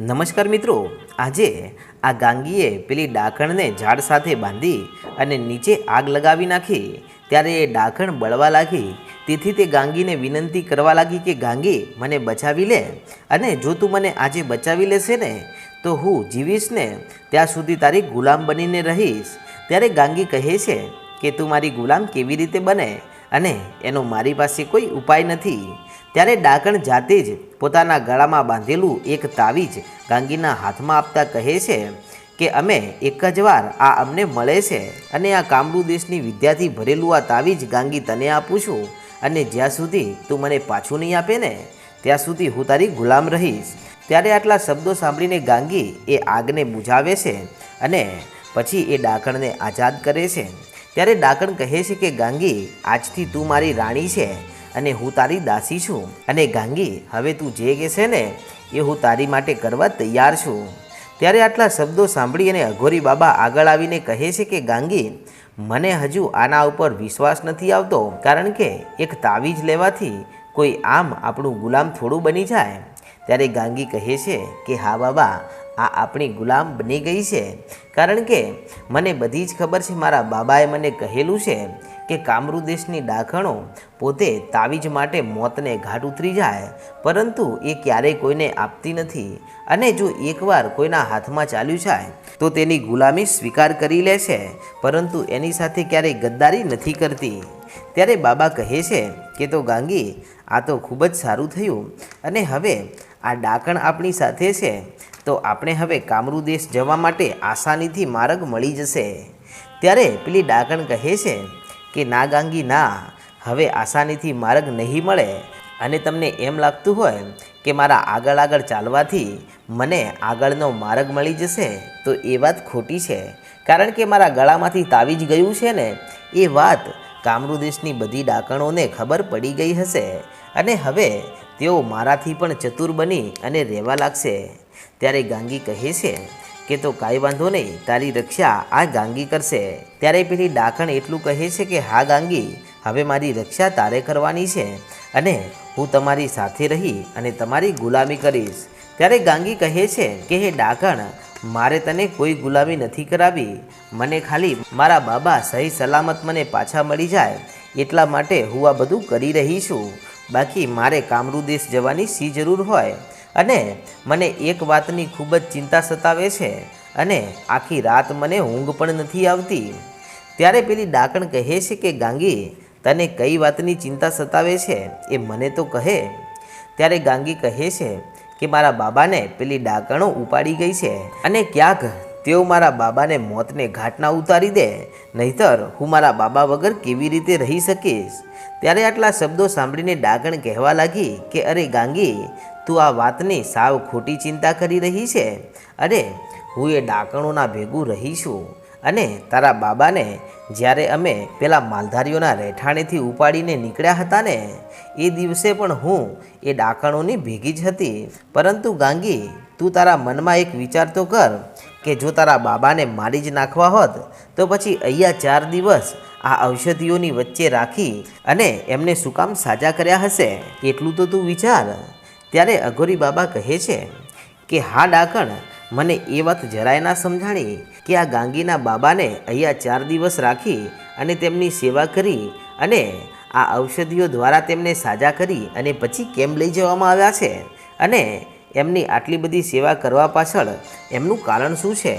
નમસ્કાર મિત્રો, આજે આ ગાંગીએ પેલી ડાકણને ઝાડ સાથે બાંધી અને નીચે આગ લગાવી નાખી. ત્યારે એ ડાકણ બળવા લાગી. તેથી તે ગાંગીને વિનંતી કરવા લાગી કે, ગાંગી, મને બચાવી લે. અને જો તું મને આજે બચાવી લેશે ને, તો હું જીવીશ ને. ત્યાં સુધી તારી ગુલામ બનીને રહીશ. ત્યારે ગાંગી કહે છે કે, તું મારી ગુલામ કેવી રીતે બને? અને એનો મારી પાસે કોઈ ઉપાય નથી. ત્યારે ડાકણ જાતે જ પોતાના ગળામાં બાંધેલું એક તાવીજ ગાંગીના હાથમાં આપતા કહે છે કે, અમે એક જ વાર આ અમને મળે છે અને આ કામરૂ દેશની વિદ્યાથી ભરેલું આ તાવીજ ગાંગી તને આપું છું અને જ્યાં સુધી તું મને પાછું નહીં આપે ને, ત્યાં સુધી હું તારી ગુલામ રહીશ. ત્યારે આટલા શબ્દો સાંભળીને ગાંગી એ આગને બુઝાવે છે અને પછી એ ડાકણને આઝાદ કરે છે. ત્યારે ડાકણ કહે છે કે, ગાંગી, આજથી તું મારી રાણી છે અને હું તારી દાસી છું. અને ગાંગી, હવે તું જે કહેશે ને, એ હું તારી માટે કરવા તૈયાર છું. ત્યારે આટલા શબ્દો સાંભળી અને અઘોરી બાબા આગળ આવીને કહે છે કે, ગાંગી, મને હજુ આના ઉપર વિશ્વાસ નથી આવતો. કારણ કે એક તાવીજ લેવાથી કોઈ આમ આપણું ગુલામ થોડું બની જાય. ત્યારે ગાંગી કહે છે કે, હા બાબા આ આપણી ગુલામ બની ગઈ છે. કારણ કે મને બધી જ ખબર છે, મારા બાબાએ મને કહેલું છે કે કામરૂ દેશની ડાકણો પોતે તાવીજ માટે મોતને ઘાટ ઉતરી જાય, પરંતુ એ ક્યારેય કોઈને આપતી નથી. અને જો એકવાર કોઈના હાથમાં ચાલ્યું જાય, તો તેની ગુલામી સ્વીકાર કરી લે છે, પરંતુ એની સાથે ક્યારેય ગદ્દારી નથી કરતી. ત્યારે બાબા કહે છે કે, તો ગાંગી, આ તો ખૂબ જ સારું થયું. અને હવે આ ડાકણ આપણી સાથે છે. તો આપણે હવે કામરૂ દેશ જવા માટે આસાનીથી માર્ગ મળી જશે. ત્યારે પેલી ડાકણ કહે છે કે ના ગાંગી ના, હવે આસાનીથી માર્ગ નહીં મળે. અને તમને એમ લાગતું હોય કે મારા આગળ આગળ ચાલવાથી મને આગળનો માર્ગ મળી જશે, તો એ વાત ખોટી છે. કારણ કે મારા ગળામાંથી તાવી જ ગયું છે ને, એ વાત કામરૂ દેશની બધી ડાકણોને ખબર પડી ગઈ હશે. અને હવે તેઓ મારાથી પણ ચતુર બની અને રહેવા લાગશે. ત્યારે ગાંગી કહે છે કે તો કાંઈ વાંધો નહીં, તારી રક્ષા આ ગાંગી કરશે. ત્યારે પેલી ડાકણ એટલું કહે છે કે, હા ગાંગી, હવે મારી રક્ષા તારે કરવાની છે અને હું તમારી સાથે રહી અને તમારી ગુલામી કરીશ. ત્યારે ગાંગી કહે છે કે, હે ડાકણ, મારે તને કોઈ ગુલામી નથી કરાવી. મને ખાલી મારા બાબા સહી સલામત મને પાછા મળી જાય, એટલા માટે હું આ બધું કરી રહી છું. બાકી મારે કામરૂ દેશ જવાની સી જરૂર હોય? અને મને એક વાતની ખૂબ જ ચિંતા સતાવે છે અને આખી રાત મને ઊંઘ પણ નથી આવતી. ત્યારે પેલી ડાકણ કહે છે કે, ગાંગી, તને કઈ વાતની ચિંતા સતાવે છે? એ મને તો કહે. ત્યારે ગાંગી કહે છે કે, મારા બાબાને પેલી ડાકણો ઉપાડી ગઈ છે અને ક્યાંક તેઓ મારા બાબાને મોતને ઘાટના ઉતારી દે, નહીતર હું મારા બાબા વગર કેવી રીતે રહી શકીશ? ત્યારે આટલા શબ્દો સાંભળીને ડાકણ કહેવા લાગી કે, અરે ગાંગી તું આ વાતની સાવ ખોટી ચિંતા કરી રહી છે? અરે, હું એ ડાકણોના ભેગું રહી છું અને તારા બાબાને જ્યારે અમે પેલા માલધારીઓના રહેઠાણેથી ઉપાડીને નીકળ્યા હતા ને, એ દિવસે પણ હું એ ડાકણોની ભેગી જ હતી. પરંતુ ગાંગી, તું તારા મનમાં એક વિચાર તો કર કે જો તારા બાબાને મારી જ નાખવા હોત, તો પછી અહીંયા ચાર દિવસ આ ઔષધિઓની વચ્ચે રાખી અને એમને શું કામ સાજા કર્યા હશે? એટલું તો તું વિચાર. ત્યારે અઘોરી બાબા કહે છે કે, હા ડાકણ, મને એ વાત જરાય ના સમજાણી કે આ ગાંગીના બાબાને અહીંયા ચાર દિવસ રાખી અને તેમની સેવા કરી અને આ ઔષધિઓ દ્વારા તેમને સાજા કરી અને પછી કેમ લઈ જવામાં આવ્યા છે અને એમની આટલી બધી સેવા કરવા પાછળ એમનું કારણ શું છે?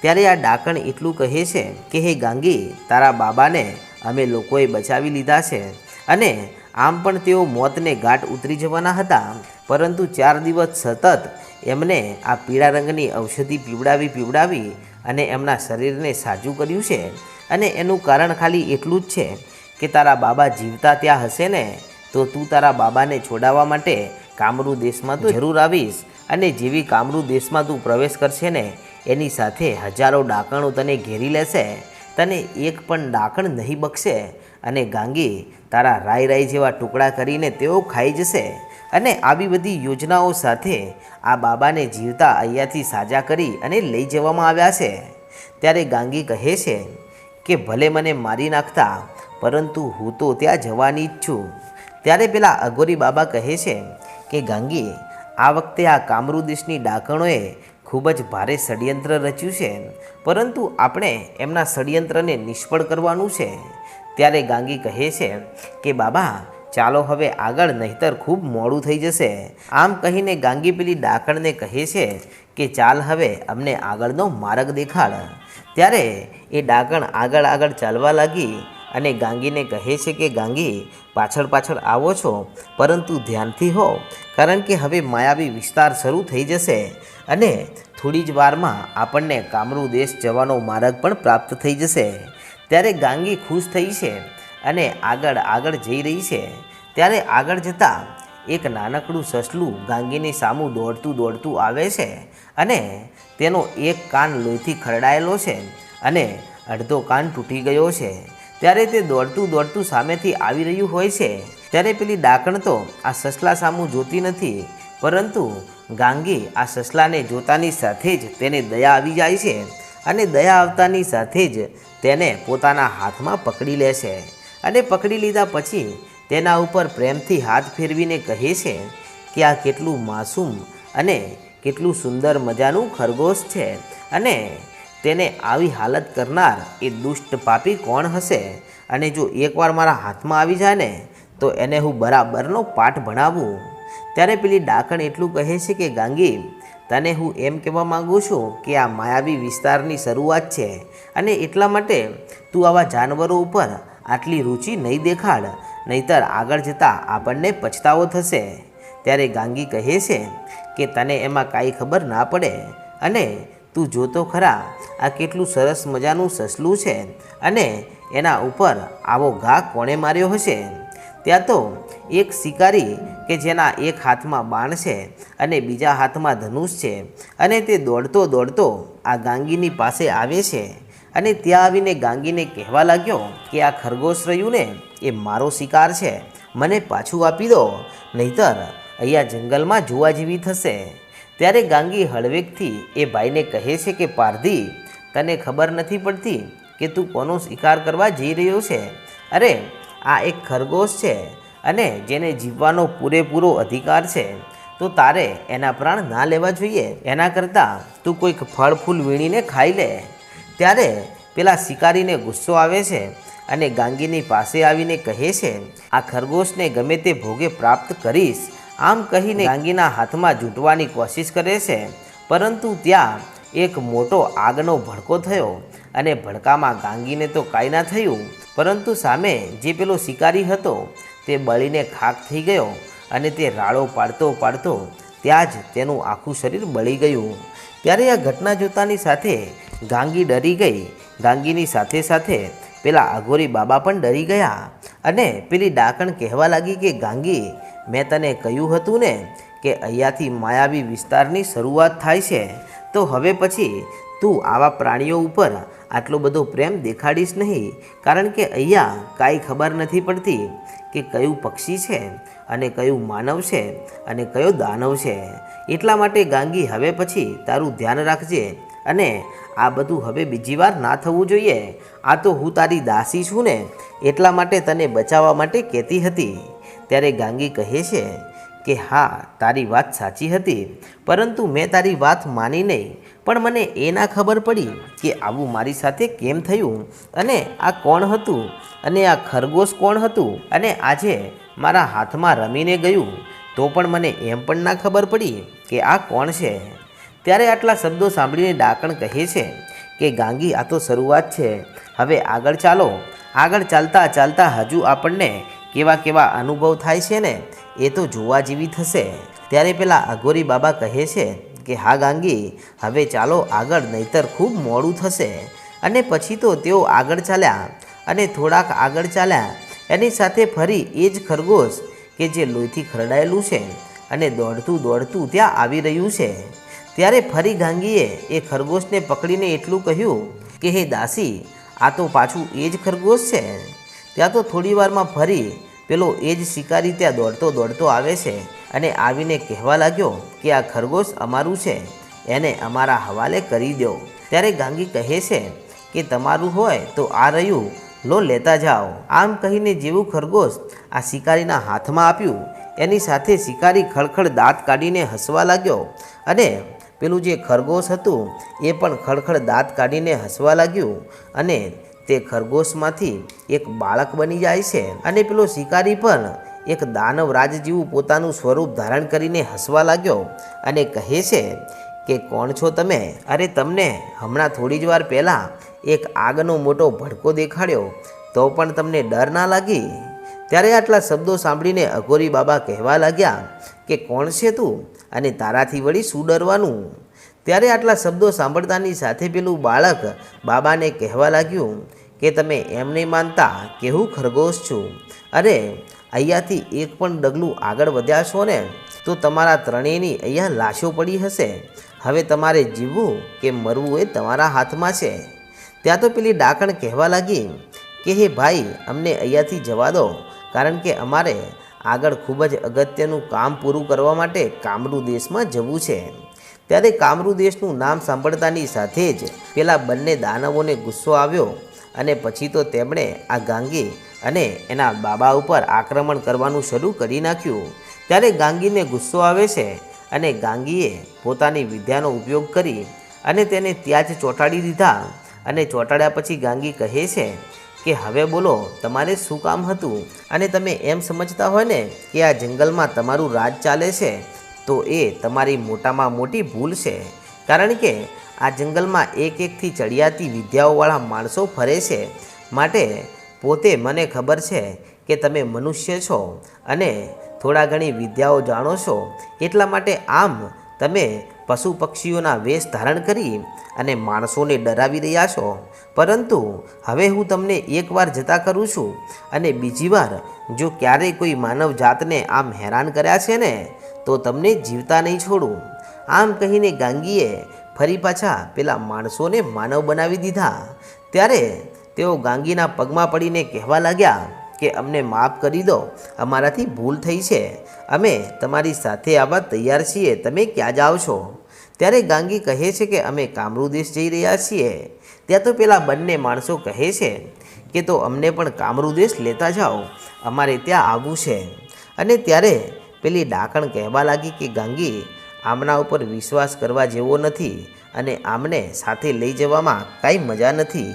ત્યારે આ ડાકણ એટલું કહે છે કે, હે ગાંગી, તારા બાબાને અમે લોકોએ બચાવી લીધા છે અને આમ પણ તેઓ મોતને ગાંઠ ઉતરી જવાના હતા, પરંતુ ચાર દિવસ સતત એમને આ પીળા રંગની ઔષધિ પીવડાવી પીવડાવી અને એમના શરીરને સાજું કર્યું છે. અને એનું કારણ ખાલી એટલું જ છે કે તારા બાબા જીવતા ત્યાં હશે ને, તો તું તારા બાબાને છોડાવવા માટે કામરૂ દેશમાં તું જરૂર આવીશ અને જેવી કામરૂ દેશમાં તું પ્રવેશ કરશે ને, એની સાથે હજારો ડાકણો તને ઘેરી લેશે. તને એક પણ ડાકણ નહીં બકશે અને ગાંગી તારા રાય રાય જેવા ટુકડા કરીને તેઓ ખાઈ જશે અને આવી બધી યોજનાઓ સાથે આ બાબાને જીવતા અહીંયાથી સાજા કરી અને લઈ જવામાં આવ્યા છે. ત્યારે ગાંગી કહે છે કે, ભલે મને મારી નાખતા, પરંતુ હું તો ત્યાં જવાની જ છું. ત્યારે પેલા અઘોરી બાબા કહે છે કે, ગાંગી, આ વખતે આ કામરૂ દેશની ડાકણોએ ખૂબ જ ભારે ષડયંત્ર રચ્યું છે, પરંતુ આપણે એમના ષડયંત્રને નિષ્ફળ કરવાનું છે. ત્યારે ગાંગી કહે છે કે, બાબા, ચાલો હવે આગળ નહીતર ખૂબ મોડું થઈ જશે. આમ કહીને ગાંગી પેલી ડાકણને કહે છે કે, ચાલ હવે અમને આગળનો માર્ગ દેખાડ. ત્યારે એ ડાકણ આગળ આગળ ચાલવા લાગી અને ગાંગીને કહે છે કે, ગાંગી, પાછળ પાછળ આવો છો, પરંતુ ધ્યાનથી હો, કારણ કે હવે માયાવી વિસ્તાર શરૂ થઈ જશે અને થોડી જ વારમાં આપણને કામરૂ દેશ જવાનો માર્ગ પણ પ્રાપ્ત થઈ જશે. ત્યારે ગાંગી ખુશ થઈ છે અને આગળ આગળ જઈ રહી છે. ત્યારે આગળ જતાં એક નાનકડું સસલું ગાંગીની સામું દોડતું દોડતું આવે છે અને તેનો એક કાન લોહીથી ખરડાયેલો છે અને અડધો કાન તૂટી ગયો છે. ત્યારે તે દોડતું દોડતું સામેથી આવી રહ્યું હોય છે. ત્યારે પેલી ડાકણ તો આ સસલા સામું જોતી નથી, પરંતુ ગાંગી આ સસલાને જોતાની સાથે જ તેને દયા આવી જાય છે. અને દયા આવતાની સાથે જ તેને પોતાના હાથમાં પકડી લે છે. અને પકડી લીધા પછી તેના ઉપર પ્રેમથી હાથ ફેરવીને કહે છે કે આ કેટલું માસૂમ અને કેટલું સુંદર મજાનું ખરગોશ છે અને તેને આવી હાલત કરનાર એ દુષ્ટ પાપી કોણ હશે? અને જો એકવાર મારા હાથમાં આવી જાય ને, તો એને હું બરાબરનો પાઠ ભણાવું. ત્યારે પેલી ડાકણ એટલું કહે છે કે ગાંગી તને હું એમ કહેવા માગું છું કે આ માયાવી વિસ્તારની શરૂઆત છે અને એટલા માટે તું આવા જાનવરો ઉપર આટલી રુચિ નહીં દેખાડ, નહીતર આગળ જતાં આપણને પછતાવો થશે. ત્યારે ગાંગી કહે છે કે તને એમાં કાંઈ ખબર ના પડે અને તું જોતો ખરા, આ કેટલું સરસ મજાનું સસલું છે અને એના ઉપર આવો ઘા કોણે માર્યો હશે? ત્યાં તો એક શિકારી કે જેના એક હાથમાં બાણ છે અને બીજા હાથમાં ધનુષ છે અને તે દોડતો દોડતો આ ગાંગીની પાસે આવે છે. અને ત્યાં આવીને ગાંગીને કહેવા લાગ્યો કે આ ખરગોશ રહ્યું ને એ મારો શિકાર છે. મને પાછું આપી દો, નહીતર અહીંયા જંગલમાં જોવા જેવી થશે. ત્યારે ગાંગી હળવેકથી એ ભાઈને કહે છે કે, પારધી, તને ખબર નથી પડતી કે તું કોનો શિકાર કરવા જઈ રહ્યો છે? અરે, આ એક ખરગોશ છે. અને જેને જીવવાનો પૂરેપૂરો અધિકાર છે, તો તારે એના પ્રાણ ના લેવા જોઈએ. એના કરતાં તું કોઈક ફળ ફૂલ વીણીને ખાઈ લે. ત્યારે પેલા શિકારીને ગુસ્સો આવે છે અને ગાંગીની પાસે આવીને કહે છે, આ ખરગોશને ગમે તે ભોગે પ્રાપ્ત કરીશ. આમ કહીને ગાંગીના હાથમાં જૂંટવાની કોશિશ કરે છે, પરંતુ ત્યાં એક મોટો આગનો ભડકો થયો અને ભડકામાં ગાંગીને તો કાંઈ ના થયું, પરંતુ સામે જે પેલો શિકારી હતો તે બળીને ખાક થઈ ગયો અને તે રાળો પાડતો પાડતો ત્યાં જ તેનું આખું શરીર બળી ગયું. ત્યારે આ ઘટના જોતાની સાથે ગાંગી ડરી ગઈ. ગાંગીની સાથે સાથે પેલા અઘોરી બાબા પણ ડરી ગયા અને પેલી ડાકણ કહેવા લાગી કે, ગાંગી, મેં તને કહ્યું હતું ને કે અહીંયાથી માયાવી વિસ્તારની શરૂઆત થાય છે. તો હવે પછી તું આવા પ્રાણીઓ ઉપર આટલો બધો પ્રેમ દેખાડીશ નહીં. કારણ કે અહીંયા કાંઈ ખબર નથી પડતી. કે કયું પક્ષી છે અને કયું માનવ છે અને કયો દાનવ છે. એટલા માટે ગાંગી હવે પછી તારું ધ્યાન રાખજે અને આ બધું હવે બીજી વાર ના થવું જોઈએ. આ તો હું તારી દાસી છું ને, એટલા માટે તને બચાવવા માટે કહેતી હતી. ત્યારે ગાંગી કહે છે કે હા, તારી વાત સાચી હતી, પરંતુ મેં તારી વાત માની નહીં. પણ મને એ ના ખબર પડી કે આવું મારી સાથે કેમ થયું અને આ કોણ હતું અને આ ખરગોશ કોણ હતું અને આજે મારા હાથમાં રમીને ગયું તો પણ મને એમ પણ ના ખબર પડી કે આ કોણ છે. ત્યારે આટલા શબ્દો સાંભળીને ડાકણ કહે છે કે, ગાંગી, આ તો શરૂઆત છે. હવે આગળ ચાલો. આગળ ચાલતા ચાલતા હજુ આપણને કેવા કેવા અનુભવ થાય છે ને? એ તો જોવા જેવી થશે. ત્યારે પેલા અઘોરી બાબા કહે છે કે હા ગાંગી, હવે ચાલો આગળ નહીતર ખૂબ મોડું થશે. અને પછી તો તેઓ આગળ ચાલ્યા અને થોડાક આગળ ચાલ્યા. એની સાથે ફરી એ જ ખરગોશ કે જે લોહીથી ખરડાયેલું છે અને દોડતું દોડતું ત્યાં આવી રહ્યું છે. ત્યારે ફરી ગાંગીએ એ ખરગોશને પકડીને એટલું કહ્યું કે, હે દાસી, આ તો પાછું એ જ ખરગોશ છે. ત્યાં તો થોડી વારમાં ફરી પેલો એ જ શિકારી ત્યાં દોડતો દોડતો આવે છે. અને આવીને કહેવા લાગ્યો કે આ ખરગોશ અમારું છે, એને અમારા હવાલે કરી દો. ત્યારે ગાંગી કહે છે કે તમારું હોય તો આ રહ્યું, લો લેતા જાઓ. આમ કહીને જેવું ખરગોશ આ શિકારીના હાથમાં આપ્યું, એની સાથે શિકારી ખડખડ દાંત કાઢીને હસવા લાગ્યો અને પેલું જે ખરગોશ હતું, એ પણ ખડખડ દાંત કાઢીને હસવા લાગ્યું અને તે ખરગોશમાંથી એક બાળક બની જાય છે. અને પેલો શિકારી પણ એક દાનવ રાજ જેવું પોતાનું સ્વરૂપ ધારણ કરીને હસવા લાગ્યો અને કહે છે કે, કોણ છો તમે? અરે, તમને હમણાં થોડી જ વાર પહેલાં એક આગનો મોટો ભડકો દેખાડ્યો. તો પણ તમને ડર ના લાગી? ત્યારે આટલા શબ્દો સાંભળીને અઘોરી બાબા કહેવા લાગ્યા કે, કોણ છે તું? અને તારાથી વળી શું ડરવાનું? ત્યારે આટલા શબ્દો સાંભળતાની સાથે પેલું બાળક બાબાને કહેવા લાગ્યું કે, તમે એમ નહીં માનતા કે હું ખરગોશ છું. અરે અહીંયાથી એક પણ ડગલું આગળ વધ્યા છો ને, તો તમારા ત્રણેયની અહીંયા લાશો પડી હશે. હવે તમારે જીવવું કે મરવું એ તમારા હાથમાં છે. ત્યાં તો પેલી ડાકણ કહેવા લાગી કે, હે ભાઈ, અમને અહીંયાથી જવા દો, કારણ કે અમારે આગળ ખૂબ જ અગત્યનું કામ પૂરું કરવા માટે કામરૂ દેશમાં જવું છે. ત્યારે કામરૂ દેશનું નામ સાંભળતાની સાથે જ પેલા બંને દાનવોને ગુસ્સો આવ્યો અને પછી તો તેમણે આ ગાંગી અને એના બાબા ઉપર આક્રમણ કરવાનું શરૂ કરી નાખ્યું. ત્યારે ગાંગીને ગુસ્સો આવે છે અને ગાંગીએ પોતાની વિદ્યાનો ઉપયોગ કરી અને તેને ત્યાં જ ચોંટાડી દીધા. અને ચોંટાડ્યા પછી ગાંગી કહે છે કે, હવે બોલો, તમારે શું કામ હતું? અને તમે એમ સમજતા હોય ને કે આ જંગલમાં તમારું રાજ ચાલે છે, તો એ તમારી મોટામાં મોટી ભૂલ છે. કારણ કે આ જંગલમાં એક એકથી ચડિયાતી વિદ્યાઓવાળા માણસો ફરે છે. માટે પોતે મને ખબર છે કે તમે મનુષ્ય છો અને થોડા ઘણી વિદ્યાઓ જાણો છો, એટલા માટે આમ તમે પશુ પક્ષીઓના વેશ ધારણ કરી અને માણસોને ડરાવી રહ્યા છો. પરંતુ હવે હું તમને એકવાર જતા કરું છું અને બીજી વાર જો ક્યારેય કોઈ માનવ જાતને આમ હેરાન કર્યા છે ને, તો તમને જીવતા નહીં છોડું. આમ કહીને ગાંગીએ ફરી પાછા પેલા માણસોને માનવ બનાવી દીધા. ત્યારે તેઓ ગાંગીના પગમાં પડીને કહેવા લાગ્યા કે, અમને માફ કરી દો, અમારાથી ભૂલ થઈ છે. અમે તમારી સાથે આવવા તૈયાર છીએ. તમે ક્યાં જાઓ છો? ત્યારે ગાંગી કહે છે કે, અમે કામરૂ દેશ જઈ રહ્યા છીએ. ત્યાં તો પેલા બંને માણસો કહે છે કે, તો અમને પણ કામરૂ દેશ લેતા જાઓ. અમારે ત્યાં આવવું છે. અને ત્યારે પેલી ડાકણ કહેવા લાગી કે, ગાંગી, આમના ઉપર વિશ્વાસ કરવા જેવો નથી અને આમને સાથે લઈ જવામાં કાંઈ મજા નથી.